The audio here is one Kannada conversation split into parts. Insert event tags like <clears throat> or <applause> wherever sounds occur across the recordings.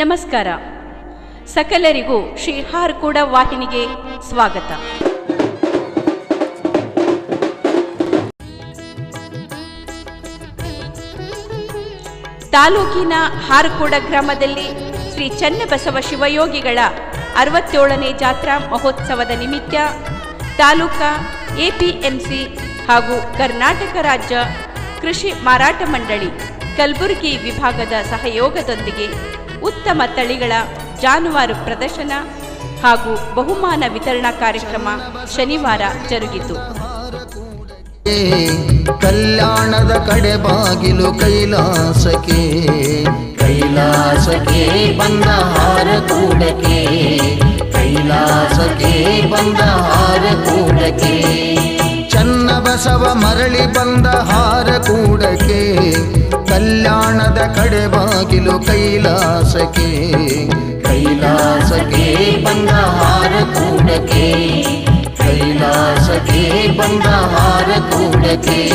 ನಮಸ್ಕಾರ. ಸಕಲರಿಗೂ ಶ್ರೀ ಹಾರ್ಕೂಡ ವಾಹಿನಿಗೆ ಸ್ವಾಗತ. ತಾಲೂಕಿನ ಹಾರಕೋಡ ಗ್ರಾಮದಲ್ಲಿ ಶ್ರೀ ಚನ್ನಬಸವ ಶಿವಯೋಗಿಗಳ ಅರವತ್ತೇಳನೇ ಜಾತ್ರಾ ಮಹೋತ್ಸವದ ನಿಮಿತ್ತ ತಾಲೂಕಾ ಎಪಿಎಂಸಿ ಹಾಗೂ ಕರ್ನಾಟಕ ರಾಜ್ಯ ಕೃಷಿ ಮಾರಾಟ ಮಂಡಳಿ ಕಲಬುರಗಿ ವಿಭಾಗದ ಸಹಯೋಗದೊಂದಿಗೆ ಉತ್ತಮ ತಳಿಗಳ ಜಾನುವಾರು ಪ್ರದರ್ಶನ ಹಾಗೂ ಬಹುಮಾನ ವಿತರಣಾ ಕಾರ್ಯಕ್ರಮ ಶನಿವಾರ ಜರುಗಿತು. ಕಲ್ಯಾಣದ ಕಡೆ ಬಾಗಿಲು ಕೈಲಾಸಕ್ಕೆ ಕೈಲಾಸಕ್ಕೆ ಬಂದ ಹಾರ ಕೂಡಕ್ಕೆ, ಕೈಲಾಸಕ್ಕೆ ಬಂದ ಹಾರ ಕೂಡಕ್ಕೆ ಚನ್ನ ಬಸವ ಮರಳಿ ಬಂದ ಹಾರ ಕೂಡಕ್ಕೆ ಕಲ್ಯಾಣದ ಕಡೆ ಬಾಗಿಲು ಕೈಲಾಸಕ್ಕೆ. ಕೈಲಾಸಕ್ಕೆ ಬಂದ ಹಾರ ಕೂಡಕ್ಕೆ. ಕೈಲಾಸಕ್ಕೆ ಬಂದ ಹಾರ ಕೂಡಕ್ಕೆ.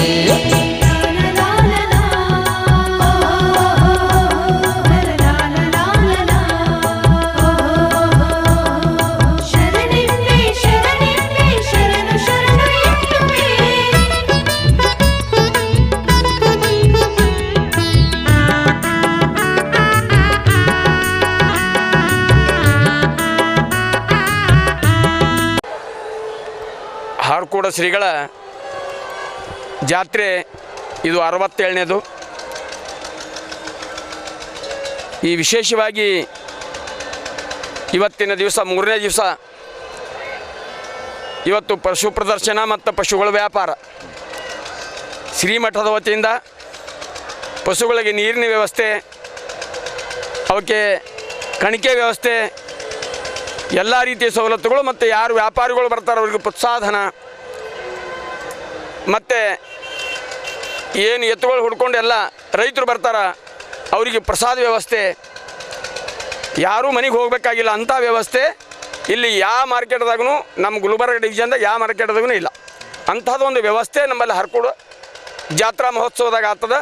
ಶ್ರೀಗಳ ಜಾತ್ರೆ ಇದು ಅರವತ್ತೇಳನೇದು. ಈ ವಿಶೇಷವಾಗಿ ಇವತ್ತಿನ ದಿವಸ, ಮೂರನೇ ದಿವಸ ಇವತ್ತು ಪಶು ಪ್ರದರ್ಶನ ಮತ್ತು ಪಶುಗಳ ವ್ಯಾಪಾರ. ಶ್ರೀಮಠದ ವತಿಯಿಂದ ಪಶುಗಳಿಗೆ ನೀರಿನ ವ್ಯವಸ್ಥೆ, ಅವಕ್ಕೆ ಕಣಿಕೆ ವ್ಯವಸ್ಥೆ, ಎಲ್ಲ ರೀತಿಯ ಸವಲತ್ತುಗಳು ಮತ್ತು ಯಾರು ವ್ಯಾಪಾರಿಗಳು ಬರ್ತಾರೋ ಅವ್ರಿಗೆ ಪ್ರೋತ್ಸಾಹನ ಮತ್ತು ಏನು ಎತ್ತುಗಳು ಹುಡ್ಕೊಂಡು ಎಲ್ಲ ರೈತರು ಬರ್ತಾರ, ಅವರಿಗೆ ಪ್ರಸಾದ ವ್ಯವಸ್ಥೆ, ಯಾರೂ ಮನೆಗೆ ಹೋಗಬೇಕಾಗಿಲ್ಲ ಅಂಥ ವ್ಯವಸ್ಥೆ ಇಲ್ಲಿ ಯಾವ ಮಾರ್ಕೆಟ್ದಾಗೂ ನಮ್ಮ ಗುಲ್ಬರ್ಗ ಡಿವಿಷನ್ದಾಗ ಯಾವ ಮಾರ್ಕೆಟ್ದಾಗೂ ಇಲ್ಲ. ಅಂಥದ್ದೊಂದು ವ್ಯವಸ್ಥೆ ನಮ್ಮಲ್ಲಿ ಹರ್ಕೊಡು ಜಾತ್ರಾ ಮಹೋತ್ಸವದಾಗ ಆಗ್ತದೆ.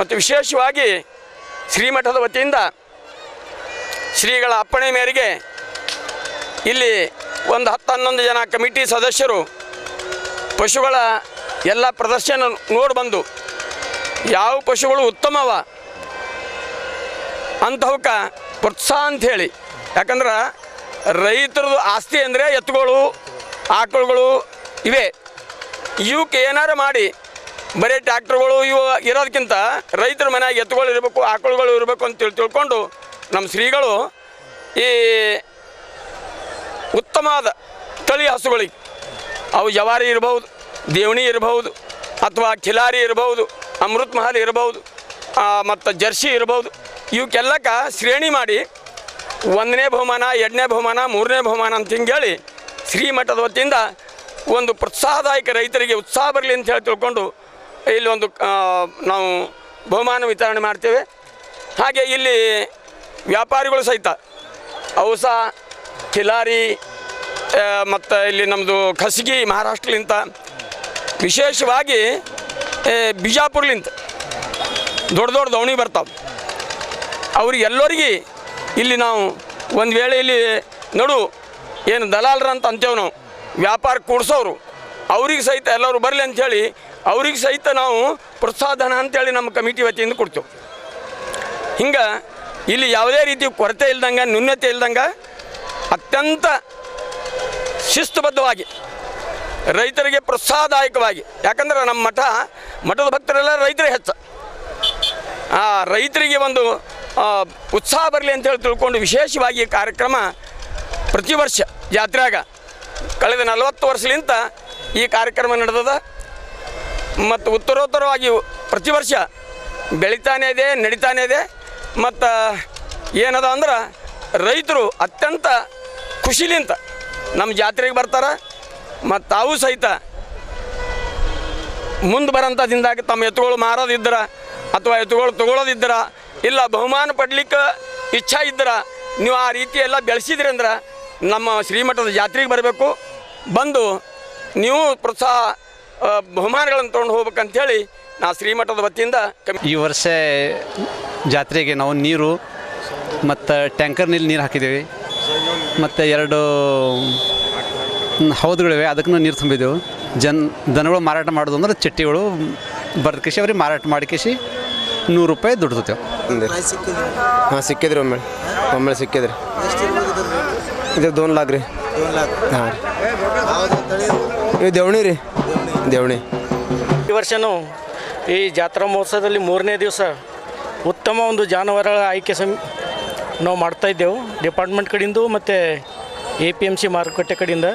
ಮತ್ತು ವಿಶೇಷವಾಗಿ ಶ್ರೀಮಠದ ವತಿಯಿಂದ ಶ್ರೀಗಳ ಅಪ್ಪಣೆ ಮೇರೆಗೆ ಇಲ್ಲಿ ಒಂದು ಹತ್ತು ಹನ್ನೊಂದು ಜನ ಕಮಿಟಿ ಸದಸ್ಯರು ಪಶುಗಳ ಎಲ್ಲ ಪ್ರದರ್ಶನ ನೋಡಿ ಬಂದು, ಯಾವ ಪಶುಗಳು ಉತ್ತಮವ ಅಂಥವಕ್ಕೆ ಪ್ರೋತ್ಸಾಹ ಅಂಥೇಳಿ ಯಾಕಂದ್ರೆ ರೈತರದು ಆಸ್ತಿ ಅಂದರೆ ಎತ್ತುಗಳು, ಆಕಳುಗಳು ಇವೆ. ಇವಕ್ಕೆ ಏನಾರು ಮಾಡಿ, ಬರೀ ಟ್ಯಾಕ್ಟ್ರುಗಳು ಇವು ಇರೋದಕ್ಕಿಂತ ರೈತರ ಮನೆಯಾಗ ಎತ್ತುಗಳು ಇರಬೇಕು, ಆಕಳುಗಳು ಇರಬೇಕು ಅಂತ ತಿಳ್- ತಿಳ್ಕೊಂಡು ನಮ್ಮ ಶ್ರೀಗಳು ಈ ಉತ್ತಮವಾದ ತಳಿ ಹಸುಗಳಿಗೆ ಅವು ಜವಾರಿ ಇರಬಹುದು ದೇವಣಿ ಇರಬಹುದು ಅಥವಾ ಖಿಲಾರಿ ಇರಬಹುದು, ಅಮೃತ್ ಮಹಲ್ ಇರಬಹುದು ಮತ್ತು ಜರ್ಸಿ ಇರಬಹುದು. ಇವಕ್ಕೆಲ್ಲಕ್ಕ ಶ್ರೇಣಿ ಮಾಡಿ ಒಂದನೇ ಬಹುಮಾನ, ಎರಡನೇ ಬಹುಮಾನ, ಮೂರನೇ ಬಹುಮಾನ ಅಂತ ಹಿಂಗೇಳಿ ಶ್ರೀಮಠದ ವತಿಯಿಂದ ಒಂದು ಪ್ರೋತ್ಸಾಹದಾಯಕ ರೈತರಿಗೆ ಉತ್ಸಾಹ ಬರಲಿ ಅಂತ ಹೇಳಿ ತಿಳ್ಕೊಂಡು ಇಲ್ಲಿ ಒಂದು ನಾವು ಬಹುಮಾನ ವಿತರಣೆ ಮಾಡ್ತೇವೆ. ಹಾಗೆ ಇಲ್ಲಿ ವ್ಯಾಪಾರಿಗಳು ಸಹಿತ ಔಸ ಖಿಲಾರಿ ಮತ್ತು ಇಲ್ಲಿ ನಮ್ಮದು ಖಸಗಿ ಮಹಾರಾಷ್ಟ್ರಲಿಂತ ವಿಶೇಷವಾಗಿ ಬಿಜಾಪುರ್ಲಿಂತ ದೊಡ್ಡ ದೊಡ್ಡ ದವಣಿ ಬರ್ತಾವೆ. ಅವ್ರಿಗೆ ಎಲ್ಲರಿಗೆ ಇಲ್ಲಿ ನಾವು ಒಂದು ವೇಳೆ ಇಲ್ಲಿ, ನಡು, ಏನು ದಲಾಲರ ಅಂತ ಅಂತೇವೆ ನಾವು, ವ್ಯಾಪಾರ ಕೂಡಿಸೋರು ಅವ್ರಿಗೆ ಸಹಿತ ಎಲ್ಲರೂ ಬರಲಿ ಅಂಥೇಳಿ ಅವ್ರಿಗೆ ಸಹಿತ ನಾವು ಪ್ರೋತ್ಸಾಹಧನ ಅಂತೇಳಿ ನಮ್ಮ ಕಮಿಟಿ ವತಿಯಿಂದ ಕೊಡ್ತೇವೆ. ಹಿಂಗೆ, ಇಲ್ಲಿ ಯಾವುದೇ ರೀತಿ ಕೊರತೆ ಇಲ್ದಂಗೆ ನ್ಯೂನ್ಯತೆ ಇಲ್ದಂಗೆ, ಅತ್ಯಂತ ಶಿಸ್ತುಬದ್ಧವಾಗಿ ರೈತರಿಗೆ ಪ್ರೋತ್ಸಾಹದಾಯಕವಾಗಿ ಯಾಕಂದ್ರೆ ನಮ್ಮ ಮಠ, ಮಠದ ಭಕ್ತರೆಲ್ಲ ರೈತರೇ ಹೆಚ್ಚು. ಆ ರೈತರಿಗೆ ಒಂದು ಉತ್ಸಾಹ ಬರಲಿ ಅಂತ ಹೇಳಿ ತಿಳ್ಕೊಂಡು ವಿಶೇಷವಾಗಿ ಕಾರ್ಯಕ್ರಮ ಪ್ರತಿ ವರ್ಷ ಜಾತ್ರೆಯಾಗ ಕಳೆದ ನಲವತ್ತು ವರ್ಷಲಿಂತ ಈ ಕಾರ್ಯಕ್ರಮ ನಡೆದದ. ಮತ್ತು ಉತ್ತರೋತ್ತರವಾಗಿ ಪ್ರತಿ ವರ್ಷ ಬೆಳಿತಾನೇ ಇದೆ, ನಡೀತಾನೇ ಇದೆ. ಮತ್ತು ಏನದ ಅಂದ್ರೆ ರೈತರು ಅತ್ಯಂತ ಖುಷಿಲಿಂತ ನಮ್ಮ ಜಾತ್ರೆಗೆ ಬರ್ತಾರೆ. ಮತ್ತು ತಾವು ಸಹಿತ ಮುಂದೆ ಬರೋಂಥ ದಿನದಾಗ ತಮ್ಮ ಎತ್ತುಗಳು ಮಾರೋದಿದ್ದರ ಅಥವಾ ಎತ್ತುಗಳು ತಗೊಳ್ಳೋದಿದ್ದರ ಇಲ್ಲ ಬಹುಮಾನ ಪಡ್ಲಿಕ್ಕೆ ಇಚ್ಛಾ ಇದ್ದರ ನೀವು ಆ ರೀತಿ ಎಲ್ಲ ಬೆಳೆಸಿದ್ರಿ ಅಂದ್ರೆ ನಮ್ಮ ಶ್ರೀಮಠದ ಜಾತ್ರೆಗೆ ಬರಬೇಕು. ಬಂದು ನೀವು ಪ್ರೋತ್ಸಾಹ ಬಹುಮಾನಗಳನ್ನು ತೊಗೊಂಡು ಹೋಗ್ಬೇಕಂಥೇಳಿ ನಾ ಶ್ರೀಮಠದ ವತಿಯಿಂದ ಈ ವರ್ಷ ಜಾತ್ರೆಗೆ ನಾವು ನೀರು, ಮತ್ತು ಟ್ಯಾಂಕರ್ನಲ್ಲಿ ನೀರು ಹಾಕಿದ್ದೀವಿ ಮತ್ತು ಎರಡು ಹೌದುಗಳಿವೆ ಅದಕ್ಕೂ ನೀರು ತುಂಬಿದ್ದೆವು ಜನ್ ದನಗಳು ಮಾರಾಟ ಮಾಡೋದು ಅಂದ್ರೆ ಚಟ್ಟಿಗಳು ಬರ್ದ ಕಿಶಿ ಅವ್ರಿಗೆ ಮಾರಾಟ ಮಾಡಿ ಕಿಶಿ ನೂರು ರೂಪಾಯಿ ದುಡ್ತೇವೆ ಹಾಂ ಸಿಕ್ಕಿದ್ರಿ ಒಮ್ಮೆ. ಒಮ್ಮೆ ಸಿಕ್ಕಿದ್ರಿ. ಇದು ದೋನ್ ಲಾಕ್ ರೀ ಹಾಂ ರೀ. ಇದು ದೇವಣಿ ರೀ. ದೇವಣಿ. ಈ ವರ್ಷನೂ ಈ ಜಾತ್ರಾ ಮಹೋತ್ಸವದಲ್ಲಿ ಮೂರನೇ ದಿವಸ ಉತ್ತಮ ಒಂದು ಜಾನುವಾರುಗಳ ಆಯ್ಕೆ ಸಮ ನಾವು ಮಾಡ್ತಾಯಿದ್ದೆವು ಡಿಪಾರ್ಟ್ಮೆಂಟ್ ಕಡೆಯಿಂದ ಮತ್ತು ಎ ಪಿ ಎಂ ಸಿ ಮಾರುಕಟ್ಟೆ ಕಡೆಯಿಂದ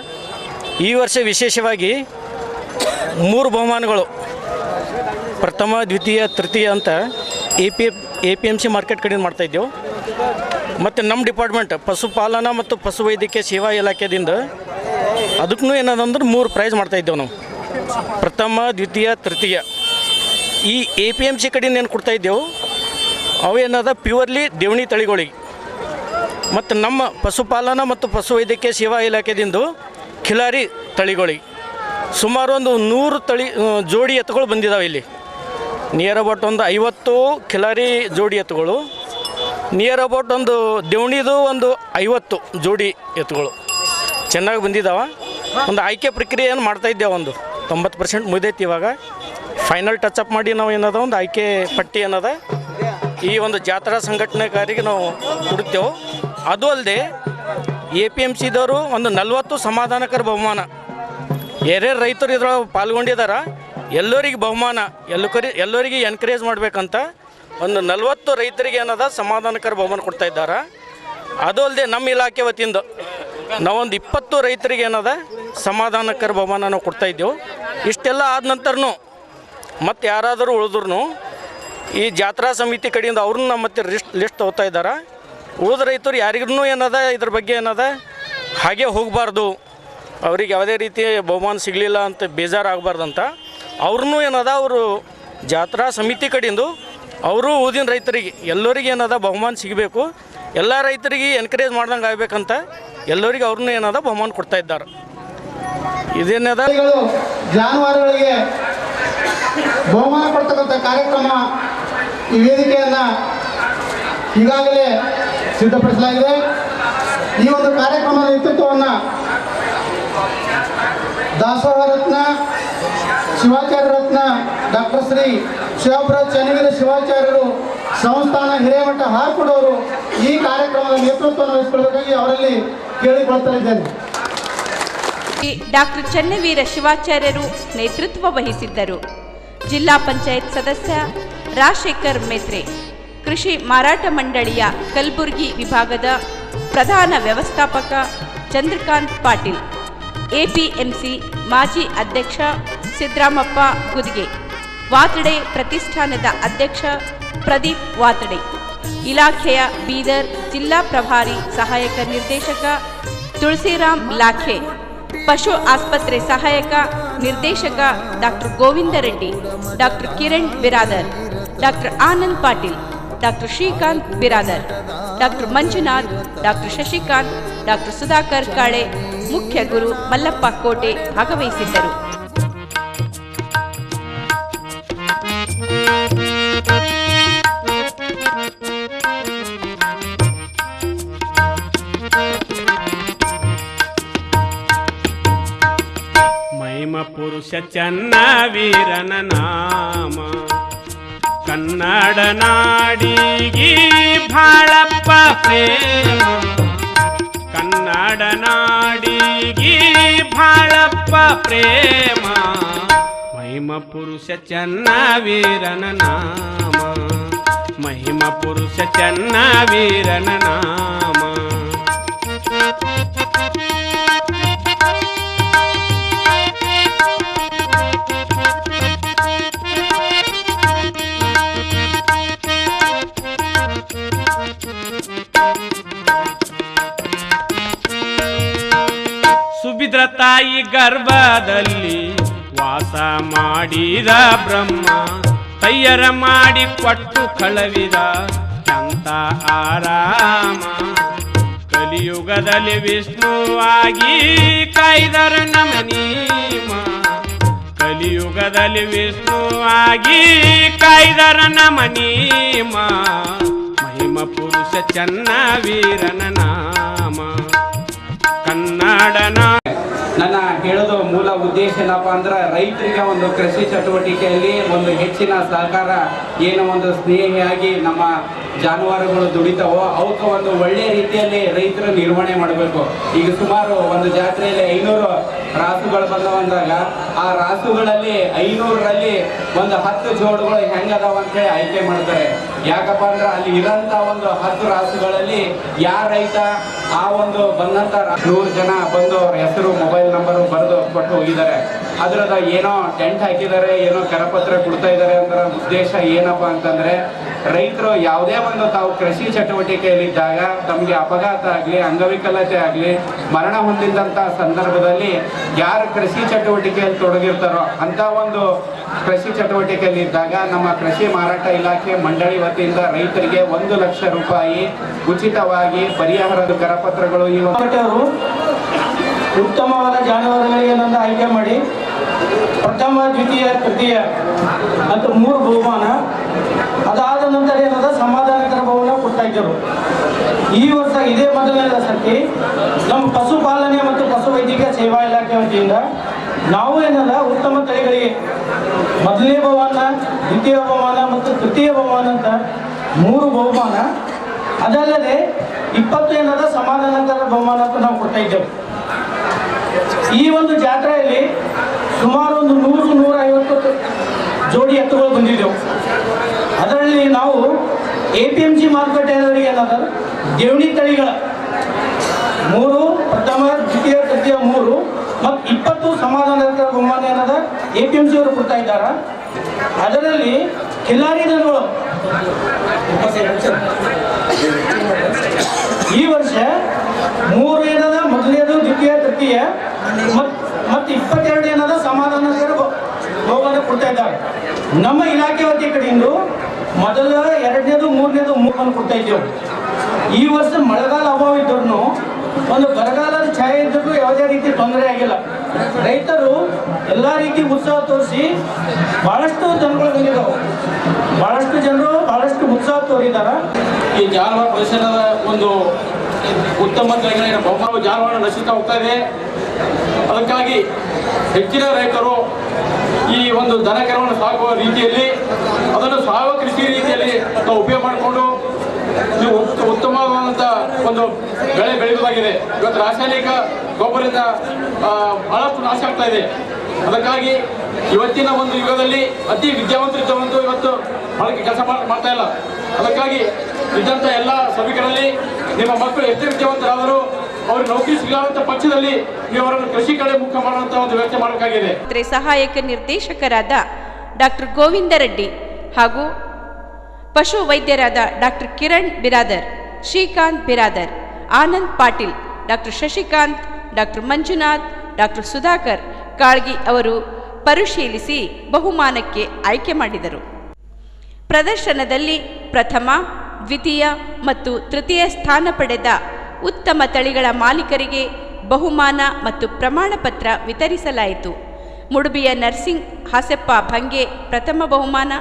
ಈ ವರ್ಷ ವಿಶೇಷವಾಗಿ ಮೂರು ಬಹುಮಾನಗಳು. ಪ್ರಥಮ, ದ್ವಿತೀಯ, ತೃತೀಯ ಅಂತ A P A P M C market ಕಡೆಯಿಂದ ಮಾಡ್ತಾಯಿದ್ದೆವು ಮತ್ತು ನಮ್ಮ ಡಿಪಾರ್ಟ್ಮೆಂಟ್ ಪಶುಪಾಲನಾ ಮತ್ತು ಪಶುವೈದ್ಯಕೀಯ ಸೇವಾ ಇಲಾಖೆದಿಂದ ಅದಕ್ಕೂ ಏನದಂದ್ರೆ ಮೂರು ಪ್ರೈಸ್ ಮಾಡ್ತಾಯಿದ್ದೆವು ನಾವು. ಪ್ರಥಮ, ದ್ವಿತೀಯ, ತೃತೀಯ. ಈ ಎ ಪಿ ಎಂ ಸಿ ಕಡೆಯಿಂದ ಏನು ಕೊಡ್ತಾ ಇದ್ದೆವು? ಅವು ಏನದ? ಪ್ಯೂರ್ಲಿ ದೇವಣಿ ತಳಿಗಳಿಗೆ. ಮತ್ತು ನಮ್ಮ ಪಶುಪಾಲನಾ ಮತ್ತು ಪಶುವೈದ್ಯಕೀಯ ಸೇವಾ ಇಲಾಖೆದಿಂದ ಖಿಲಾರಿ ತಳಿಗಳಿಗೆ ಸುಮಾರು ಒಂದು ನೂರು ತಳಿ ಜೋಡಿ ಎತ್ತುಗಳು ಬಂದಿದ್ದಾವೆ ಇಲ್ಲಿ. ನಿಯರ್ ಅಬೌಟ್ ಒಂದು ಐವತ್ತು ಖಿಲಾರಿ ಜೋಡಿ ಎತ್ತುಗಳು. ನಿಯರ್ ಅಬೌಟ್ ಒಂದು ದೇವಣಿದು ಒಂದು ಐವತ್ತು ಜೋಡಿ ಎತ್ತುಗಳು. ಚೆನ್ನಾಗಿ ಬಂದಿದ್ದಾವೆ ಒಂದು ಆಯ್ಕೆ ಪ್ರಕ್ರಿಯೆಯನ್ನು ಮಾಡ್ತಾ ಇದ್ದೇವೆ ಒಂದು. ತೊಂಬತ್ತು ಪರ್ಸೆಂಟ್ ಮುಗಿದೈತಿ ಇವಾಗ. ಫೈನಲ್ ಟಚ್ ಅಪ್ ಮಾಡಿ ನಾವು ಏನದ, ಒಂದು ಆಯ್ಕೆ ಪಟ್ಟಿ ಏನದ. ಈ ಒಂದು ಜಾತ್ರಾ ಸಂಘಟನೆಗಾರಿಗೆ ನಾವು ಕೊಡುತ್ತೇವೆ. ಅದು ಅಲ್ಲದೆ ಎ ಪಿ ಎಂ ಸಿದವರು ಒಂದು ನಲವತ್ತು ಸಮಾಧಾನಕರ ಬಹುಮಾನ. ಯಾರ್ಯಾರು ರೈತರು ಇದ್ರೊಳಗೆ ಪಾಲ್ಗೊಂಡಿದ್ದಾರೆ ಎಲ್ಲರಿಗೆ ಬಹುಮಾನ ಎಲ್ಲಕರಿ ಎಲ್ಲರಿಗೆ ಎನ್ಕರೇಜ್ ಮಾಡಬೇಕಂತ ಒಂದು ನಲವತ್ತು ರೈತರಿಗೆ ಏನದ ಸಮಾಧಾನಕರ ಬಹುಮಾನ ಕೊಡ್ತಾ ಇದ್ದಾರೆ. ಅದು ಅಲ್ಲದೆ ನಮ್ಮ ಇಲಾಖೆ ವತಿಯಿಂದ ನಾವೊಂದು ಇಪ್ಪತ್ತು ರೈತರಿಗೆ ಏನದ ಸಮಾಧಾನಕರ ಬಹುಮಾನ ನಾವು ಕೊಡ್ತಾ ಇದ್ದೆವು. ಇಷ್ಟೆಲ್ಲ ಆದ ನಂತರನು ಮತ್ತು ಯಾರಾದರೂ ಉಳಿದ್ರು ಈ ಜಾತ್ರಾ ಸಮಿತಿ ಕಡೆಯಿಂದ ಅವ್ರನ್ನ ಮತ್ತೆ ಲಿಸ್ಟ್ ಲಿಸ್ಟ್ ತಗೋತಾ ಇದ್ದಾರೆ. ಉಳಿದ ರೈತರು ಯಾರಿಗೂ ಏನದ, ಇದ್ರ ಬಗ್ಗೆ ಏನದ? ಹಾಗೆ ಹೋಗಬಾರ್ದು. ಅವ್ರಿಗೆ ಯಾವುದೇ ರೀತಿ ಬಹುಮಾನ ಸಿಗಲಿಲ್ಲ ಅಂತ ಬೇಜಾರಾಗಬಾರ್ದಂತ. ಅವ್ರನ್ನೂ ಏನದ, ಅವರು ಜಾತ್ರಾ ಸಮಿತಿ ಕಡೆಯಿಂದ ಅವರು ಊದಿನ ರೈತರಿಗೆ, ಎಲ್ಲರಿಗೆ ಏನದ, ಬಹುಮಾನ ಸಿಗಬೇಕು. ಎಲ್ಲ ರೈತರಿಗೆ ಎನ್ಕರೇಜ್ ಮಾಡ್ದಂಗೆ ಆಗ್ಬೇಕಂತ ಎಲ್ಲರಿಗೆ ಅವ್ರನ್ನೂ ಏನದ, ಬಹುಮಾನ ಕೊಡ್ತಾ ಇದ್ದಾರೆ. ಇದೇನದ? ಗಳು ಜಾನುವಾರುಗಳಿಗೆ ಬಹುಮಾನ ಕೊಡ್ತಕ್ಕಂಥ ಕಾರ್ಯಕ್ರಮ ಈ ವೇದಿಕೆಯನ್ನು ಈಗಾಗಲೇ ಸಿದ್ಧಪಡಿಸಲಾಗಿದೆ. ಈ ಒಂದು ಕಾರ್ಯಕ್ರಮದ ನೇತೃತ್ವವನ್ನು ದಾಸೋಹ ರತ್ನ, ಶಿವಾಚಾರ್ಯ ರತ್ನ, ಡಾಕ್ಟರ್ ಶ್ರೀ ಶಿವಪುರ ಚನ್ನವೀರ ಶಿವಾಚಾರ್ಯರು ಸಂಸ್ಥಾನ ಹಿರೇಮಠ ಹಾರ್ಕೊಡೋರು ಈ ಕಾರ್ಯಕ್ರಮದ ನೇತೃತ್ವವನ್ನು ವಹಿಸಿಕೊಳ್ಳಬೇಕಾಗಿ ಅವರಲ್ಲಿ ಕೇಳಿಕೊಳ್ತಾ ಇದ್ದೇನೆ. ಡಾಕ್ಟರ್ ಚನ್ನವೀರ ಶಿವಾಚಾರ್ಯರು ನೇತೃತ್ವ ವಹಿಸಿದ್ದರು. ಜಿಲ್ಲಾ ಪಂಚಾಯತ್ ಸದಸ್ಯ ರಾಜಶೇಖರ್ ಮೇತ್ರೆ. ಕೃಷಿ ಮಾರಾಟ ಮಂಡಳಿಯ ಕಲಬುರಗಿ ವಿಭಾಗದ ಪ್ರಧಾನ ವ್ಯವಸ್ಥಾಪಕ ಚಂದ್ರಕಾಂತ್ ಪಾಟೀಲ್, ಎಪಿಎಂಸಿ ಮಾಜಿ ಅಧ್ಯಕ್ಷ ಸಿದ್ದರಾಮಪ್ಪ ಗುದಿಗೆ, ವಾತಡೆ ಪ್ರತಿಷ್ಠಾನದ ಅಧ್ಯಕ್ಷ ಪ್ರದೀಪ್ ವಾತಡೆ, ಇಲಾಖೆಯ ಬೀದರ್ ಜಿಲ್ಲಾ ಪ್ರಭಾರಿ ಸಹಾಯಕ ನಿರ್ದೇಶಕ ತುಳಸಿರಾಮ್ ಲಾಖೆ, ಪಶು ಆಸ್ಪತ್ರೆ ಸಹಾಯಕ ನಿರ್ದೇಶಕ doctor Govinda Reddy, doctor Kiran Biradar, doctor Anand Patil doctor Shrikant Biradar, doctor Manjunath, doctor Shashikant, doctor Sudhakar Kale, ಮುಖ್ಯ ಗುರು ಮಲ್ಲಪ್ಪ ಕೋಟೆ ಭಾಗವಹಿಸಿದ್ದರು. ಪುರುಷ ಚನ್ನ ವೀರನ ನಾಮ. ಕನ್ನಡ ನಾಡಿಗಿ ಭಾಳಪ್ಪ ಪ್ರೇಮ. ಕನ್ನಡ ನಾಡಿಗಿ ಭಾಳಪ್ಪ ಪ್ರೇಮ. ಮಹಿಮ ಪುರುಷ ಚನ್ನ ವೀರನ ನಾಮ. ಮಹಿಮ ಪುರುಷ ಚನ್ನ ವೀರನ ನಾಮ. ತಾಯಿ ಗರ್ಭದಲ್ಲಿ ವಾಸ ಮಾಡಿದ ಬ್ರಹ್ಮ ತಯ್ಯರ ಮಾಡಿ ಕೊಟ್ಟು ಕಳವಿದ ಅಂತ ಆರಾಮ. ಕಲಿಯುಗದಲ್ಲಿ ವಿಷ್ಣುವಾಗಿ ಕಾಯ್ದರ ನಮನೀಮ. ಕಲಿಯುಗದಲ್ಲಿ ವಿಷ್ಣುವಾಗಿ ಕಾಯ್ದರ ನಮನೀಮ. ಮಹಿಮ ಪುರುಷ ಚನ್ನ ವೀರನ ನಾಮ. ಕನ್ನಡ ನಾ ನನ್ನ ಹೇಳೋದು ಮೂಲ ಉದ್ದೇಶ ಏನಪ್ಪ ಅಂದ್ರೆ ರೈತರಿಗೆ ಒಂದು ಕೃಷಿ ಚಟುವಟಿಕೆಯಲ್ಲಿ ಒಂದು ಹೆಚ್ಚಿನ ಸಹಕಾರ, ಏನು ಒಂದು ಸ್ನೇಹಿಯಾಗಿ ನಮ್ಮ ಜಾನುವಾರುಗಳು ದುಡಿತಾವೋ, ಅವಕ್ಕೆ ಒಂದು ಒಳ್ಳೆಯ ರೀತಿಯಲ್ಲಿ ರೈತರು ನಿರ್ವಹಣೆ ಮಾಡಬೇಕು. ಈಗ ಸುಮಾರು ಒಂದು ಜಾತ್ರೆಯಲ್ಲಿ ಐನೂರು ರಾಸುಗಳು ಬಂದವ ಅಂದಾಗ, ಆ ರಾಸುಗಳಲ್ಲಿ ಐನೂರರಲ್ಲಿ ಒಂದು ಹತ್ತು ಜೋಡುಗಳು ಹೆಂಗದಾವ ಅಂತ ಹೇಳಿ ಆಯ್ಕೆ ಮಾಡ್ತಾರೆ. ಯಾಕಪ್ಪ ಅಂದ್ರೆ ಅಲ್ಲಿ ಇರೋಂಥ ಒಂದು ಹತ್ತು ರಾಸುಗಳಲ್ಲಿ ಯಾರ ರೈತ, ಆ ಒಂದು ಬಂದಂತ ನೂರು ಜನ ಬಂದು ಅವ್ರ ಹೆಸರು ಮೊಬೈಲ್ ನಂಬರ್ ಬರೆದು ಕೊಟ್ಟು ಹೋಗಿದ್ದಾರೆ ಅದ್ರದ ಏನೋ ಟೆಂಟ್ ಹಾಕಿದ್ದಾರೆ, ಏನೋ ಕರಪತ್ರ ಕೊಡ್ತಾ ಇದ್ದಾರೆ ಅಂದ್ರೆ ಉದ್ದೇಶ ಏನಪ್ಪ ಅಂತಂದ್ರೆ ರೈತರು ಯಾವುದೇ ಒಂದು ತಾವು ಕೃಷಿ ಚಟುವಟಿಕೆಯಲ್ಲಿದ್ದಾಗ ತಮಗೆ ಅಪಘಾತ ಆಗಲಿ, ಅಂಗವಿಕಲತೆ ಆಗಲಿ, ಮರಣ ಹೊಂದಿದಂಥ ಸಂದರ್ಭದಲ್ಲಿ ಯಾರು ಕೃಷಿ ಚಟುವಟಿಕೆಯಲ್ಲಿ ತೊಡಗಿರ್ತಾರೋ ಅಂತ ಒಂದು ಕೃಷಿ ಚಟುವಟಿಕೆಯಲ್ಲಿ ಇದ್ದಾಗ ನಮ್ಮ ಕೃಷಿ ಮಾರಾಟ ಇಲಾಖೆ ಮಂಡಳಿ ವತಿಯಿಂದ ರೈತರಿಗೆ ಒಂದು ಲಕ್ಷ ರೂಪಾಯಿ ಉಚಿತವಾಗಿ ಪರಿಹಾರದ ಕರಪತ್ರಗಳು ಈ ಉತ್ತಮವಾದ ಜಾನುವಾರುಗಳಿಗೆ ಆಯ್ಕೆ ಮಾಡಿ ಪ್ರಥಮ ದ್ವಿತೀಯ, ತೃತೀಯ ಅಂತ ಮೂರು ಬಹುಮಾನ. ಅದಾದ ನಂತರ ಏನದ? ಸಮಾಧಾನಕರ ಭವನ ಕೊಡ್ತಾ ಇದ್ದರು. ಈ ವರ್ಷ ಇದೇ ಮೊದಲನೇ ಸರ್ತಿ ನಮ್ಮ ಪಶುಪಾಲನೆ ಮತ್ತು ಪಶು ವೈದ್ಯಕೀಯ ಸೇವಾ ಇಲಾಖೆ ವತಿಯಿಂದ ನಾವು ಏನದ? ಉತ್ತಮ ತಳಿಗಳಿಗೆ ಮೊದಲನೇ ಬಹುಮಾನ, ದ್ವಿತೀಯ ಬಹುಮಾನ ಮತ್ತು ತೃತೀಯ ಬಹುಮಾನ ಅಂತ ಮೂರು ಬಹುಮಾನ. ಅದಲ್ಲದೆ ಇಪ್ಪತ್ತು ಏನದ? ಸಮಾಧಾನಕರ ಬಹುಮಾನ ಅಂತ ನಾವು ಕೊಡ್ತಾ ಈ ಒಂದು ಜಾತ್ರೆಯಲ್ಲಿ ಸುಮಾರು ಒಂದು ನೂರು ನೂರ ಐವತ್ತು ಜೋಡಿ ಎತ್ತುಗಳು ಬಂದಿದ್ದೆವು ಅದರಲ್ಲಿ ನಾವು ಎ ಪಿ ಎಂ ಜಿ ಮಾರುಕಟ್ಟೆಯವರಿಗೆ ಏನಾದರೂ ದೇವಣಿ ತಳಿಗಳ. ಮೂರು, ಪ್ರಥಮ, ದ್ವಿತೀಯ, ತೃತೀಯ, ಮೂರು, ಮತ್ತು ಇಪ್ಪತ್ತು ಸಮಾಧಾನ ಬಹುಮಾನ ಏನದ? ಎ ಪಿ ಎಂ ಸಿ ಅವರು ಕೊಡ್ತಾ ಇದ್ದಾರೆ? ಅದರಲ್ಲಿ ಖಿಲ್ಲಾರಿ ದನಗಳು. ಈ ವರ್ಷ ಮೂರು ಏನದ? ಮೊದಲನೇದು, ದ್ವಿತೀಯ, ತೃತೀಯ ಮತ್ ಮತ್ತು ಇಪ್ಪತ್ತೆರಡು ಏನದ ಸಮಾಧಾನ ಬಹುಮಾನ ಕೊಡ್ತಾ ಇದ್ದಾರೆ. ನಮ್ಮ ಇಲಾಖೆ ವತಿ ಕಡೆಯಿಂದ ಮೊದಲ ಎರಡನೇದು, ಮೂರನೇದು, ಮೂರನ್ನು ಕೊಡ್ತಾ ಇದ್ದೇವೆ. ಈ ವರ್ಷ ಮಳೆಗಾಲ ಅಭಾವ ಇದ್ರೂ ಒಂದು ಬರಗಾಲದ ಛಾಯೆ ಇದ್ದರೂ ಯಾವುದೇ ರೀತಿ ತೊಂದರೆ ಆಗಿಲ್ಲ. ರೈತರು ಎಲ್ಲ ರೀತಿ ಉತ್ಸಾಹ ತೋರಿಸಿ ಬಹಳಷ್ಟು ಜನಗಳು ಬಂದಿದ್ದಾವೆ. ಬಹಳಷ್ಟು ಜನರು ಬಹಳಷ್ಟು ಉತ್ಸಾಹ ತೋರಿದ್ದಾರೆ. ಈ ಜಾನುವಾರು ಪರಿಸರದ ಒಂದು ಉತ್ತಮ ಜಾನುವಾರು ನಶಿತಾ ಹೋಗ್ತಾ ಇದೆ. ಅದಕ್ಕಾಗಿ ಹೆಚ್ಚಿನ ರೈತರು ಈ ಒಂದು ದನಕರವನ್ನು ಸಾಕುವ ರೀತಿಯಲ್ಲಿ ಅದನ್ನು ಸಾವಯವ ಕೃಷಿ ರೀತಿಯಲ್ಲಿ ನಾವು ಉಪಯೋಗ ಮಾಡಿಕೊಂಡು ಇದು ಉತ್- ಉತ್ತಮವಾದಂಥ ಒಂದು ಬೆಳೆ ಬೆಳೆಯುವುದಾಗಿದೆ. ಇವತ್ತು ರಾಸಾಯನಿಕ ಗೊಬ್ಬರದಿಂದ ಬಹಳಷ್ಟು ನಾಶ ಆಗ್ತಾ ಇದೆ. ಅದಕ್ಕಾಗಿ ಇವತ್ತಿನ ಒಂದು ಯುಗದಲ್ಲಿ ಅತಿ ವಿದ್ಯಾವಂತರಿದ್ದವಂತೂ ಇವತ್ತು ಬಳಕೆ ಕೆಲಸ ಮಾಡ್ತಾ ಇಲ್ಲ. ಅದಕ್ಕಾಗಿ ಇದ್ದಂಥ ಎಲ್ಲ ಸಭಿಕರಲ್ಲಿ ನಿಮ್ಮ ಮಕ್ಕಳು ಎಷ್ಟೇ ವಿದ್ಯಾವಂತರಾದರೂ ಅವ್ರಿಗೆ ನೌಕರಿ ಸಿಗಲಾರಂಥ ಪಕ್ಷದಲ್ಲಿ ನೀವು ಅವರನ್ನು ಕೃಷಿ ಕಡೆ ಮುಖ ಮಾಡುವಂಥ ಒಂದು ವ್ಯವಸ್ಥೆ ಮಾಡಬೇಕಾಗಿದೆ. ಸಹಾಯಕ ನಿರ್ದೇಶಕರಾದ ಡಾಕ್ಟರ್ ಗೋವಿಂದ ರೆಡ್ಡಿ ಹಾಗೂ ಪಶು ವೈದ್ಯರಾದ doctor Kiran Biradar, Shrikant Biradar, Anand Patil, doctor Shashikant, doctor Manjunath, doctor Sudhakar Kalgi ಅವರು ಪರಿಶೀಲಿಸಿ ಬಹುಮಾನಕ್ಕೆ ಆಯ್ಕೆ ಮಾಡಿದರು. ಪ್ರದರ್ಶನದಲ್ಲಿ ಪ್ರಥಮ, ದ್ವಿತೀಯ ಮತ್ತು ತೃತೀಯ ಸ್ಥಾನ ಪಡೆದ ಉತ್ತಮ ತಳಿಗಳ ಮಾಲೀಕರಿಗೆ ಬಹುಮಾನ ಮತ್ತು ಪ್ರಮಾಣ ಪತ್ರ ವಿತರಿಸಲಾಯಿತು. ಮುಡುಬಿಯ ನರ್ಸಿಂಗ್ ಹಾಸೆಪ್ಪ ಭಂಗೆ ಪ್ರಥಮ ಬಹುಮಾನ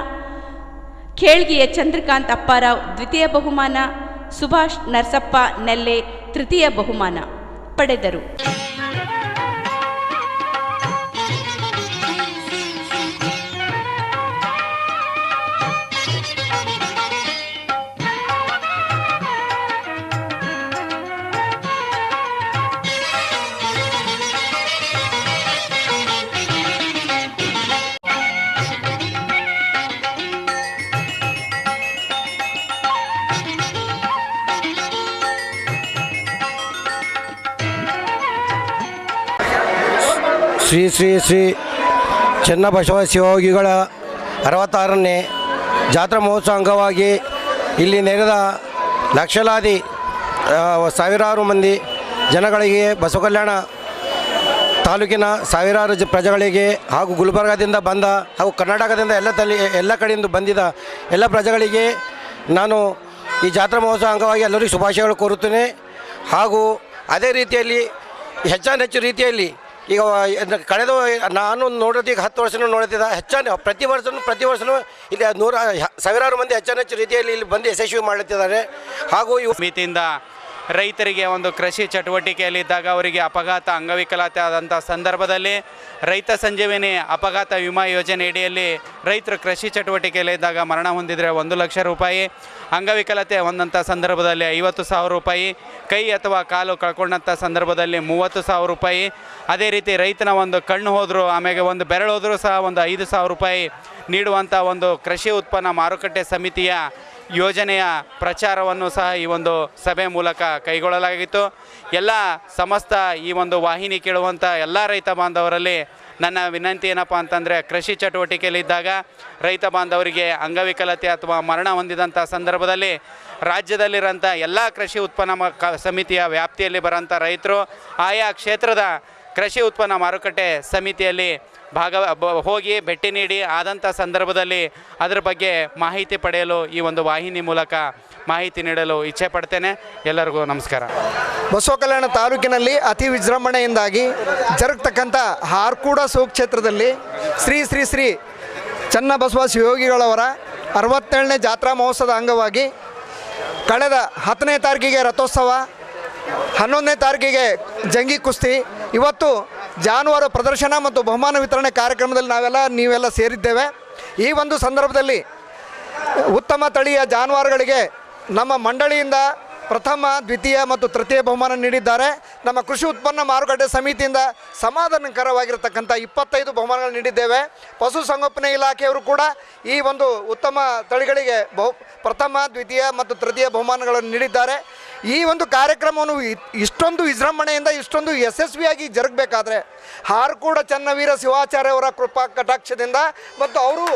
ಖೇಳ್ಗಿಯ ಚಂದ್ರಕಾಂತ್ ಅಪ್ಪಾರಾವ್ ದ್ವಿತೀಯ ಬಹುಮಾನ, ಸುಭಾಷ್ ನರಸಪ್ಪ ನೆಲ್ಲೆ ತೃತೀಯ ಬಹುಮಾನ ಪಡೆದರು. ಶ್ರೀ ಶ್ರೀ ಶ್ರೀ ಚನ್ನಬಸವ ಶಿವಯೋಗಿಗಳ ಅರವತ್ತಾರನೇ ಜಾತ್ರಾ ಮಹೋತ್ಸವ ಅಂಗವಾಗಿ ಇಲ್ಲಿ ನೆರೆದ ಲಕ್ಷಲಾದಿ ಸಾವಿರಾರು ಮಂದಿ ಜನಗಳಿಗೆ ಬಸವ ಕಲ್ಯಾಣ ತಾಲೂಕಿನ ಸಾವಿರಾರು ಜ ಪ್ರಜೆಗಳಿಗೆ ಹಾಗೂ ಗುಲ್ಬರ್ಗಾದಿಂದ ಬಂದ ಹಾಗೂ ಕರ್ನಾಟಕದಿಂದ ಎಲ್ಲ ತಲೆ ಎಲ್ಲ ಕಡೆಯಿಂದ ಬಂದಿದ್ದ ಎಲ್ಲ ಪ್ರಜೆಗಳಿಗೆ ನಾನು ಈ ಜಾತ್ರಾ ಮಹೋತ್ಸವ ಅಂಗವಾಗಿ ಎಲ್ಲರಿಗೂ ಶುಭಾಶಯಗಳು ಕೋರುತ್ತೇನೆ. ಹಾಗೂ ಅದೇ ರೀತಿಯಲ್ಲಿ ಹೆಚ್ಚಾನೆಚ್ಚು ರೀತಿಯಲ್ಲಿ ಈಗ ಕಳೆದ ನಾನು ನೋಡೋದು ಹತ್ತು ವರ್ಷನೂ ನೋಡುತ್ತಿದ್ದ ಹೆಚ್ಚಾನೆ, ಪ್ರತಿ ವರ್ಷನೂ ಪ್ರತಿ ವರ್ಷನೂ ಇಲ್ಲಿ ನೂರ ಸಾವಿರಾರು ಮಂದಿ ಹೆಚ್ಚಾನೆಚ್ಚು ರೀತಿಯಲ್ಲಿ ಇಲ್ಲಿ ಬಂದು ಯಶಸ್ವಿ ಮಾಡುತ್ತಿದ್ದಾರೆ ಹಾಗೂ ಇವು ಸಮಿತಿಯಿಂದ ರೈತರಿಗೆ ಒಂದು ಕೃಷಿ ಚಟುವಟಿಕೆಯಲ್ಲಿದ್ದಾಗ ಅವರಿಗೆ ಅಪಘಾತ ಅಂಗವಿಕಲತೆ ಆದಂಥ ಸಂದರ್ಭದಲ್ಲಿ ರೈತ ಸಂಜೀವಿನಿ ಅಪಘಾತ ವಿಮಾ ಯೋಜನೆಯಡಿಯಲ್ಲಿ ರೈತರು ಕೃಷಿ ಚಟುವಟಿಕೆಯಲ್ಲಿದ್ದಾಗ ಮರಣ ಹೊಂದಿದರೆ ಒಂದು ಲಕ್ಷ ರೂಪಾಯಿ, ಅಂಗವಿಕಲತೆ ಹೊಂದಂಥ ಸಂದರ್ಭದಲ್ಲಿ ಐವತ್ತು ಸಾವಿರ ರೂಪಾಯಿ, ಕೈ ಅಥವಾ ಕಾಲು ಕಳ್ಕೊಂಡಂಥ ಸಂದರ್ಭದಲ್ಲಿ ಮೂವತ್ತು ಸಾವಿರ ರೂಪಾಯಿ. ಅದೇ ರೀತಿ ರೈತನ ಒಂದು ಕಣ್ಣು ಹೋದರೂ ಆಮೇಲೆ ಒಂದು ಬೆರಳು ಹೋದರೂ ಸಹ ಒಂದು ಐದು ಸಾವಿರ ರೂಪಾಯಿ ನೀಡುವಂಥ ಒಂದು ಕೃಷಿ ಉತ್ಪನ್ನ ಮಾರುಕಟ್ಟೆ ಸಮಿತಿಯ ಯೋಜನೆಯ ಪ್ರಚಾರವನ್ನು ಸಹ ಈ ಒಂದು ಸಭೆ ಮೂಲಕ ಕೈಗೊಳ್ಳಲಾಗಿತ್ತು. ಎಲ್ಲ ಸಮಸ್ತ ಈ ಒಂದು ವಾಹಿನಿ ಕೇಳುವಂಥ ಎಲ್ಲ ರೈತ ಬಾಂಧವರಲ್ಲಿ ನನ್ನ ವಿನಂತಿ ಏನಪ್ಪ ಅಂತಂದರೆ, ಕೃಷಿ ಚಟುವಟಿಕೆಯಲ್ಲಿದ್ದಾಗ ರೈತ ಬಾಂಧವರಿಗೆ ಅಂಗವಿಕಲತೆ ಅಥವಾ ಮರಣ ಹೊಂದಿದಂಥ ಸಂದರ್ಭದಲ್ಲಿ ರಾಜ್ಯದಲ್ಲಿರೋಂಥ ಎಲ್ಲ ಕೃಷಿ ಉತ್ಪನ್ನ ಸಮಿತಿಯ ವ್ಯಾಪ್ತಿಯಲ್ಲಿ ಬರೋಂಥ ರೈತರು, ಆಯಾ ಕ್ಷೇತ್ರದ ಕೃಷಿ ಉತ್ಪನ್ನ ಮಾರುಕಟ್ಟೆ ಸಮಿತಿಯಲ್ಲಿ ಭಾಗ ಹೋಗಿ ಭೇಟಿ ನೀಡಿ ಆದಂಥ ಸಂದರ್ಭದಲ್ಲಿ ಅದರ ಬಗ್ಗೆ ಮಾಹಿತಿ ಪಡೆಯಲು ಈ ಒಂದು ವಾಹಿನಿ ಮೂಲಕ ಮಾಹಿತಿ ನೀಡಲು ಇಚ್ಛೆ ಪಡ್ತೇನೆ. ಎಲ್ಲರಿಗೂ ನಮಸ್ಕಾರ. ಬಸವ ಕಲ್ಯಾಣ ತಾಲೂಕಿನಲ್ಲಿ ಅತಿ ವಿಜೃಂಭಣೆಯಿಂದಾಗಿ ಜರುಗ್ತಕ್ಕಂಥ ಹಾರ್ಕೂಡ ಸುಕ್ಷೇತ್ರದಲ್ಲಿ ಶ್ರೀ ಶ್ರೀ ಶ್ರೀ ಚನ್ನಬಸವ ಶಿವಯೋಗಿಗಳವರ ಅರವತ್ತೇಳನೇ ಜಾತ್ರಾ ಮಹೋತ್ಸವದ ಅಂಗವಾಗಿ ಕಳೆದ ಹತ್ತನೇ ತಾರೀಕಿಗೆ ರಥೋತ್ಸವ, ಹನ್ನೊಂದನೇ ತಾರೀಕಿಗೆ ಜಂಗಿ ಕುಸ್ತಿ, ಇವತ್ತು ಜಾನುವಾರು ಪ್ರದರ್ಶನ ಮತ್ತು ಬಹುಮಾನ ವಿತರಣೆ ಕಾರ್ಯಕ್ರಮದಲ್ಲಿ ನಾವೆಲ್ಲ, ನೀವೆಲ್ಲ ಸೇರಿದ್ದೇವೆ. ಈ ಒಂದು ಸಂದರ್ಭದಲ್ಲಿ ಉತ್ತಮ ತಳಿಯ ಜಾನುವಾರುಗಳಿಗೆ ನಮ್ಮ ಮಂಡಳಿಯಿಂದ ಪ್ರಥಮ, ದ್ವಿತೀಯ ಮತ್ತು ತೃತೀಯ ಬಹುಮಾನ ನೀಡಿದ್ದಾರೆ. ನಮ್ಮ ಕೃಷಿ ಉತ್ಪನ್ನ ಮಾರುಕಟ್ಟೆ ಸಮಿತಿಯಿಂದ ಸಮಾಧಾನಕರವಾಗಿರತಕ್ಕಂಥ ಇಪ್ಪತ್ತೈದು ಬಹುಮಾನಗಳನ್ನು ನೀಡಿದ್ದೇವೆ. ಪಶುಸಂಗೋಪನೆ ಇಲಾಖೆಯವರು ಕೂಡ ಈ ಒಂದು ಉತ್ತಮ ತಳಿಗಳಿಗೆ ಬಹು, ಪ್ರಥಮ, ದ್ವಿತೀಯ ಮತ್ತು ತೃತೀಯ ಬಹುಮಾನಗಳನ್ನು ನೀಡಿದ್ದಾರೆ. ಈ ಒಂದು ಕಾರ್ಯಕ್ರಮವನ್ನು ಇಷ್ಟೊಂದು ವಿಜೃಂಭಣೆಯಿಂದ, ಇಷ್ಟೊಂದು ಯಶಸ್ವಿಯಾಗಿ ಜರುಗಬೇಕಾದ್ರೆ ಹಾರ್ಕೂಡ ಚನ್ನವೀರ ಶಿವಾಚಾರ್ಯ ಅವರ ಕೃಪಾ ಕಟಾಕ್ಷದಿಂದ ಮತ್ತು ಅವರು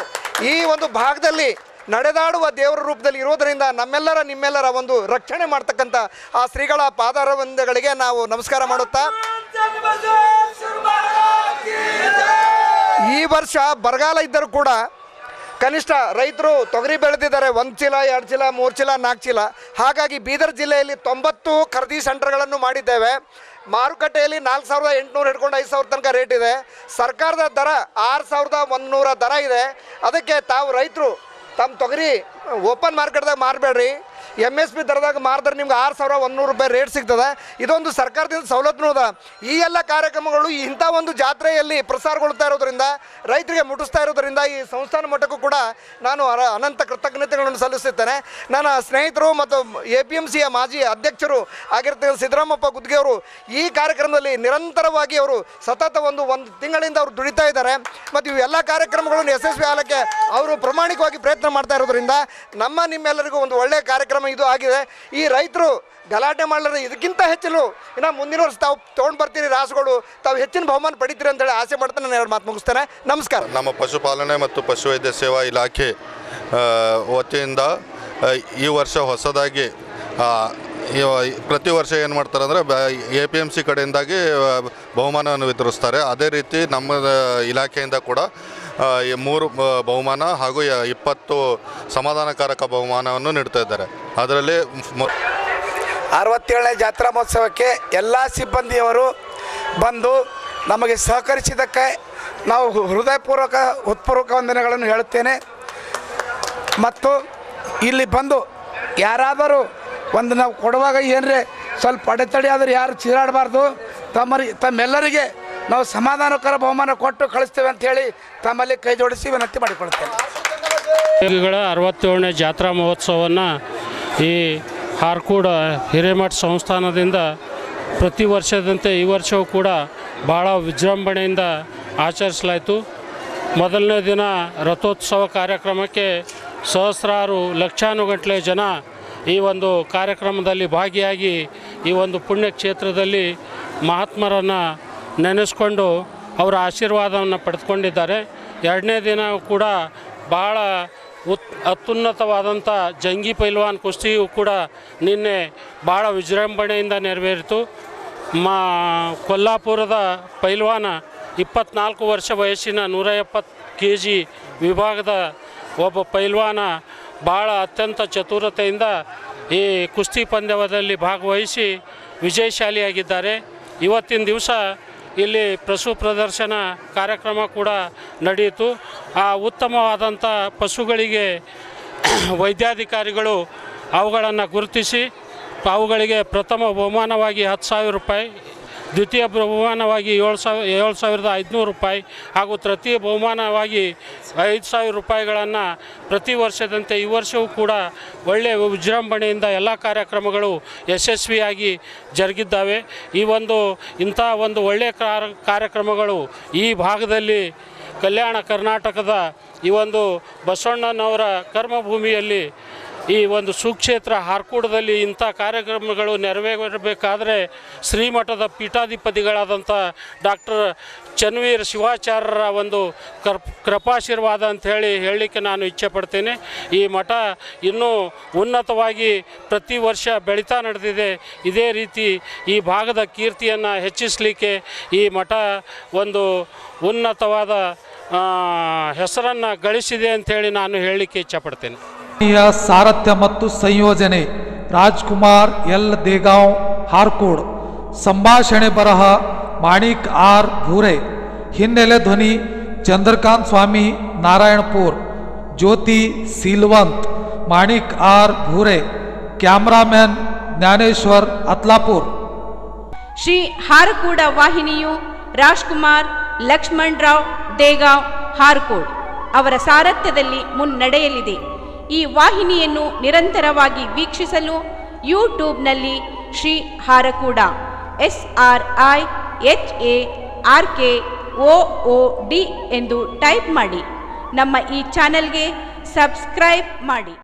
ಈ ಒಂದು ಭಾಗದಲ್ಲಿ ನಡೆದಾಡುವ ದೇವರ ರೂಪದಲ್ಲಿ ಇರೋದರಿಂದ ನಮ್ಮೆಲ್ಲರ, ನಿಮ್ಮೆಲ್ಲರ ಒಂದು ರಕ್ಷಣೆ ಮಾಡ್ತಕ್ಕಂಥ ಆ ಶ್ರೀಗಳ ಪಾದಾರವಂದಗಳಿಗೆ ನಾವು ನಮಸ್ಕಾರ ಮಾಡುತ್ತಾ. ಈ ವರ್ಷ ಬರಗಾಲ ಇದ್ದರೂ ಕೂಡ ಕನಿಷ್ಠ ರೈತರು ತೊಗರಿ ಬೆಳೆದಿದ್ದಾರೆ, ಒಂದು ಚೀಲ, ಎರಡು ಚೀಲ, ಮೂರು ಚೀಲ, ನಾಲ್ಕು ಚೀಲ. ಹಾಗಾಗಿ ಬೀದರ್ ಜಿಲ್ಲೆಯಲ್ಲಿ ತೊಂಬತ್ತು ಖರೀದಿ ಸೆಂಟರ್ಗಳನ್ನು ಮಾಡಿದ್ದೇವೆ. ಮಾರುಕಟ್ಟೆಯಲ್ಲಿ ನಾಲ್ಕು ಸಾವಿರದ ಎಂಟುನೂರು ಹಿಡ್ಕೊಂಡು ಐದು ಸಾವಿರ ತನಕ ರೇಟ್ ಇದೆ. ಸರ್ಕಾರದ ದರ ಆರು ಸಾವಿರದ ಒಂದುನೂರ ದರ ಇದೆ. ಅದಕ್ಕೆ ತಾವು ರೈತರು ತಮ್ಮ ತೊಗರಿ ಓಪನ್ ಮಾರ್ಕೆಟ್ದಾಗ ಮಾರಬೇಡ್ರಿ. ಎಂ ಎಸ್ ಪಿ ದರದಾಗ ಮಾರಿದ್ರೆ ನಿಮ್ಗೆ ಆರು ಸಾವಿರ ಒಂದೂರು ರೂಪಾಯಿ ರೇಟ್ ಸಿಗ್ತದೆ. ಇದೊಂದು ಸರ್ಕಾರದಿಂದ ಸವಲತ್ತು ಅದ ಈ ಎಲ್ಲ ಕಾರ್ಯಕ್ರಮಗಳು ಇಂಥ ಒಂದು ಜಾತ್ರೆಯಲ್ಲಿ ಪ್ರಸಾರಗೊಳ್ತಾ ಇರೋದ್ರಿಂದ, ರೈತರಿಗೆ ಮುಟ್ಟಿಸ್ತಾ ಇರೋದ್ರಿಂದ ಈ ಸಂಸ್ಥಾನ ಮಟ್ಟಕ್ಕೂ ಕೂಡ ನಾನು ಅನಂತ ಕೃತಜ್ಞತೆಗಳನ್ನು ಸಲ್ಲಿಸುತ್ತೇನೆ. ನನ್ನ ಸ್ನೇಹಿತರು ಮತ್ತು ಎ ಪಿ ಎಂ ಸಿಯ ಮಾಜಿ ಅಧ್ಯಕ್ಷರು ಆಗಿರ್ತಕ್ಕಂಥ ಸಿದ್ದರಾಮಪ್ಪ ಗುದ್ಗೆ ಅವರು ಈ ಕಾರ್ಯಕ್ರಮದಲ್ಲಿ ನಿರಂತರವಾಗಿ ಅವರು ಸತತ ಒಂದು ಒಂದು ತಿಂಗಳಿಂದ ಅವರು ದುಡಿತಾ ಇದ್ದಾರೆ. ಮತ್ತು ಇವೆಲ್ಲ ಕಾರ್ಯಕ್ರಮಗಳನ್ನು ಯಶಸ್ವಿ ಆಗಲಿಕ್ಕೆ ಅವರು ಪ್ರಾಮಾಣಿಕವಾಗಿ ಪ್ರಯತ್ನ ಮಾಡ್ತಾ ಇರೋದ್ರಿಂದ ನಮ್ಮ ನಿಮ್ಮೆಲ್ಲರಿಗೂ ಒಂದು ಒಳ್ಳೆಯ ಕಾರ್ಯಕ್ರಮ ಇದು ಆಗಿದೆ. ಈ ರೈತರು ಗಲಾಟೆ ಮಾಡಲಾರ ಇದಕ್ಕಿಂತ ಹೆಚ್ಚಲು ಇನ್ನು ಮುಂದಿನ ವರ್ಷ ತಾವು ತೊಗೊಂಡು ಬರ್ತೀರಿ ರಾಸುಗಳು, ತಾವು ಹೆಚ್ಚಿನ ಬಹುಮಾನ ಪಡಿತೀರಿ ಅಂತೇಳಿ ಆಸೆ ಮಾಡ್ತಾನೆ ನಾನು ಎರಡು ಮಾತು ಮುಗಿಸ್ತೇನೆ. ನಮಸ್ಕಾರ. ನಮ್ಮ ಪಶುಪಾಲನೆ ಮತ್ತು ಪಶುವೈದ್ಯ ಸೇವಾ ಇಲಾಖೆ ವತಿಯಿಂದ ಈ ವರ್ಷ ಹೊಸದಾಗಿ ಪ್ರತಿ ವರ್ಷ ಏನು ಮಾಡ್ತಾರೆ ಅಂದರೆ ಎ ಪಿ ಎಂ ಸಿ ಕಡೆಯಿಂದಾಗಿ ಬಹುಮಾನವನ್ನು ವಿತರಿಸ್ತಾರೆ. ಅದೇ ರೀತಿ ನಮ್ಮ ಇಲಾಖೆಯಿಂದ ಕೂಡ ಮೂರು ಬಹುಮಾನ ಹಾಗೂ ಇಪ್ಪತ್ತು ಸಮಾಧಾನಕಾರಕ ಬಹುಮಾನವನ್ನು ನೀಡ್ತಾ ಇದ್ದಾರೆ. ಅದರಲ್ಲಿ ಅರವತ್ತೇಳನೇ ಜಾತ್ರಾ ಮಹೋತ್ಸವಕ್ಕೆ ಎಲ್ಲ ಸಿಬ್ಬಂದಿಯವರು ಬಂದು ನಮಗೆ ಸಹಕರಿಸಿದ್ದಕ್ಕೆ ನಾವು ಹೃದಯಪೂರ್ವಕ, ಹೃತ್ಪೂರ್ವಕ ವಂದನೆಗಳನ್ನು ಹೇಳುತ್ತೇನೆ. ಮತ್ತು ಇಲ್ಲಿ ಬಂದು ಯಾರಾದರೂ ಒಂದು ನಾವು ಕೊಡುವಾಗ ಏನರೇ ಸ್ವಲ್ಪ ಅಡೆತಡೆ ಆದರೆ ಯಾರು ಚೀರಾಡಬಾರ್ದು. ತಮ್ಮ ತಮ್ಮೆಲ್ಲರಿಗೆ ನಾವು ಸಮಾಧಾನಕರ ಬಹುಮಾನ ಕೊಟ್ಟು ಕಳಿಸ್ತೇವೆ ಅಂತೇಳಿ ತಮ್ಮಲ್ಲಿ ಕೈ ಜೋಡಿಸಿ ವಿನಂತಿ ಮಾಡಿಕೊಳ್ತೇವೆ ಅರವತ್ತೇಳನೇ ಜಾತ್ರಾ ಮಹೋತ್ಸವವನ್ನು ಈ ಹಾರ್ಕೂಡ ಹಿರೇಮಠ ಸಂಸ್ಥಾನದಿಂದ ಪ್ರತಿ ವರ್ಷದಂತೆ ಈ ವರ್ಷವೂ ಕೂಡ ಭಾಳ ವಿಜೃಂಭಣೆಯಿಂದ ಆಚರಿಸಲಾಯಿತು. ಮೊದಲನೇ ದಿನ ರಥೋತ್ಸವ ಕಾರ್ಯಕ್ರಮಕ್ಕೆ ಸಹಸ್ರಾರು ಲಕ್ಷಾನುಗಟ್ಟಲೆ ಜನ ಈ ಒಂದು ಕಾರ್ಯಕ್ರಮದಲ್ಲಿ ಭಾಗಿಯಾಗಿ ಈ ಒಂದು ಪುಣ್ಯ ಕ್ಷೇತ್ರದಲ್ಲಿ ಮಹಾತ್ಮರನ್ನು ನೆನೆಸ್ಕೊಂಡು ಅವರ ಆಶೀರ್ವಾದವನ್ನು ಪಡೆದುಕೊಂಡಿದ್ದಾರೆ. ಎರಡನೇ ದಿನ ಕೂಡ ಬಹಳ ಉತ್, ಅತ್ಯುನ್ನತವಾದಂಥ ಜಂಗಿ ಪೈಲ್ವಾನ್ ಕುಸ್ತಿಯು ಕೂಡ ನಿನ್ನೆ ಭಾಳ ವಿಜೃಂಭಣೆಯಿಂದ ನೆರವೇರಿತು. ಮಾ, ಕೊಲ್ಲಾಪುರದ ಪೈಲ್ವಾನ ಇಪ್ಪತ್ನಾಲ್ಕು ವರ್ಷ ವಯಸ್ಸಿನ ನೂರ ಎಪ್ಪತ್ತು ಕೆ ಜಿ ವಿಭಾಗದ ಒಬ್ಬ ಪೈಲ್ವಾನ ಭಾಳ ಅತ್ಯಂತ ಚತುರತೆಯಿಂದ ಈ ಕುಸ್ತಿ ಪಂದ್ಯವದಲ್ಲಿ ಭಾಗವಹಿಸಿ ವಿಜಯಶಾಲಿಯಾಗಿದ್ದಾರೆ. ಇವತ್ತಿನ ದಿವಸ ಇಲ್ಲಿ ಪಶು ಪ್ರದರ್ಶನ ಕಾರ್ಯಕ್ರಮ ಕೂಡ ನಡೆಯಿತು. ಆ ಉತ್ತಮವಾದಂಥ ಪಶುಗಳಿಗೆ <clears throat> ವೈದ್ಯಾಧಿಕಾರಿಗಳು ಅವುಗಳನ್ನು ಗುರುತಿಸಿ, ಅವುಗಳಿಗೆ ಪ್ರಥಮ ಬಹುಮಾನವಾಗಿ ಹತ್ತು ಸಾವಿರ ರೂಪಾಯಿ ದ್ವಿತೀಯ ಬಹುಮಾನವಾಗಿ ಏಳು ಸಾವಿರ, ಏಳು ಸಾವಿರದ ಐದುನೂರು ರೂಪಾಯಿ ಹಾಗೂ ತೃತೀಯ ಬಹುಮಾನವಾಗಿ ಐದು ಸಾವಿರ ರೂಪಾಯಿಗಳನ್ನು ಪ್ರತಿ ವರ್ಷದಂತೆ ಈ ವರ್ಷವೂ ಕೂಡ ಒಳ್ಳೆಯ ವಿಜೃಂಭಣೆಯಿಂದ ಎಲ್ಲ ಕಾರ್ಯಕ್ರಮಗಳು ಯಶಸ್ವಿಯಾಗಿ ಜರುಗಿದ್ದಾವೆ. ಈ ಒಂದು, ಇಂಥ ಒಂದು ಒಳ್ಳೆಯ ಕಾರ, ಕಾರ್ಯಕ್ರಮಗಳು ಈ ಭಾಗದಲ್ಲಿ ಕಲ್ಯಾಣ ಕರ್ನಾಟಕದ ಈ ಒಂದು ಬಸವಣ್ಣನವರ ಕರ್ಮಭೂಮಿಯಲ್ಲಿ ಈ ಒಂದು ಸುಕ್ಷೇತ್ರ ಹಾರ್ಕೂಡದಲ್ಲಿ ಇಂಥ ಕಾರ್ಯಕ್ರಮಗಳು ನೆರವೇರಬೇಕಾದರೆ ಶ್ರೀಮಠದ ಪೀಠಾಧಿಪತಿಗಳಾದಂಥ ಡಾಕ್ಟರ್ ಚನ್ವೀರ್ ಶಿವಾಚಾರ್ಯರ ಒಂದು ಕೃಪಾಶೀರ್ವಾದ ಅಂತ ಹೇಳಿ ಹೇಳಲಿಕ್ಕೆ ನಾನು ಇಚ್ಛೆ ಪಡ್ತೇನೆ. ಈ ಮಠ ಇನ್ನೂ ಉನ್ನತವಾಗಿ ಪ್ರತಿ ವರ್ಷ ಬೆಳೀತಾ ನಡೆದಿದೆ. ಇದೇ ರೀತಿ ಈ ಭಾಗದ ಕೀರ್ತಿಯನ್ನು ಹೆಚ್ಚಿಸಲಿಕ್ಕೆ ಈ ಮಠ ಒಂದು ಉನ್ನತವಾದ ಹೆಸರನ್ನು ಗಳಿಸಿದೆ ಅಂಥೇಳಿ ನಾನು ಹೇಳಲಿಕ್ಕೆ ಇಚ್ಛಪಡ್ತೇನೆ ಸಾರಥ್ಯ ಮತ್ತು ಸಂಯೋಜನೆ ರಾಜ್ಕುಮಾರ್ ಎಲ್. ದೇಗಾಂವ್, ಹಾರ್ಕೋಡ್. ಸಂಭಾಷಣೆ ಬರಹ ಮಾಣಿಕ್ ಆರ್. ಭೂರೆ. ಹಿನ್ನೆಲೆ ಧ್ವನಿ ಚಂದ್ರಕಾಂತ್ ಸ್ವಾಮಿ, ನಾರಾಯಣಪುರ್. ಜ್ಯೋತಿ ಸೀಲ್ವಂತ್, ಮಾಣಿಕ್ ಆರ್. ಭೂರೆ. ಕ್ಯಾಮ್ರಾಮ್ಯಾನ್ ಜ್ಞಾನೇಶ್ವರ್, ಅತ್ಲಾಪುರ್. ಶ್ರೀ ಹಾರಕೂಡ ವಾಹಿನಿಯು ರಾಜ್ಕುಮಾರ್, ಲಕ್ಷ್ಮಣ್ ರಾವ್, ದೇಗಾಂವ್, ಹಾರ್ಕೋಡ್ ಅವರ ಸಾರಥ್ಯದಲ್ಲಿ ಮುನ್ನಡೆಯಲಿದೆ. ಈ ವಾಹಿನಿಯನ್ನು ನಿರಂತರವಾಗಿ ವೀಕ್ಷಿಸಲು ಯೂಟ್ಯೂಬ್ನಲ್ಲಿ Shri Harakuda S R I H A R K O O D ಎಂದು ಟೈಪ್ ಮಾಡಿ. ನಮ್ಮ ಈ ಚಾನೆಲ್ಗೆ ಸಬ್ಸ್ಕ್ರೈಬ್ ಮಾಡಿ.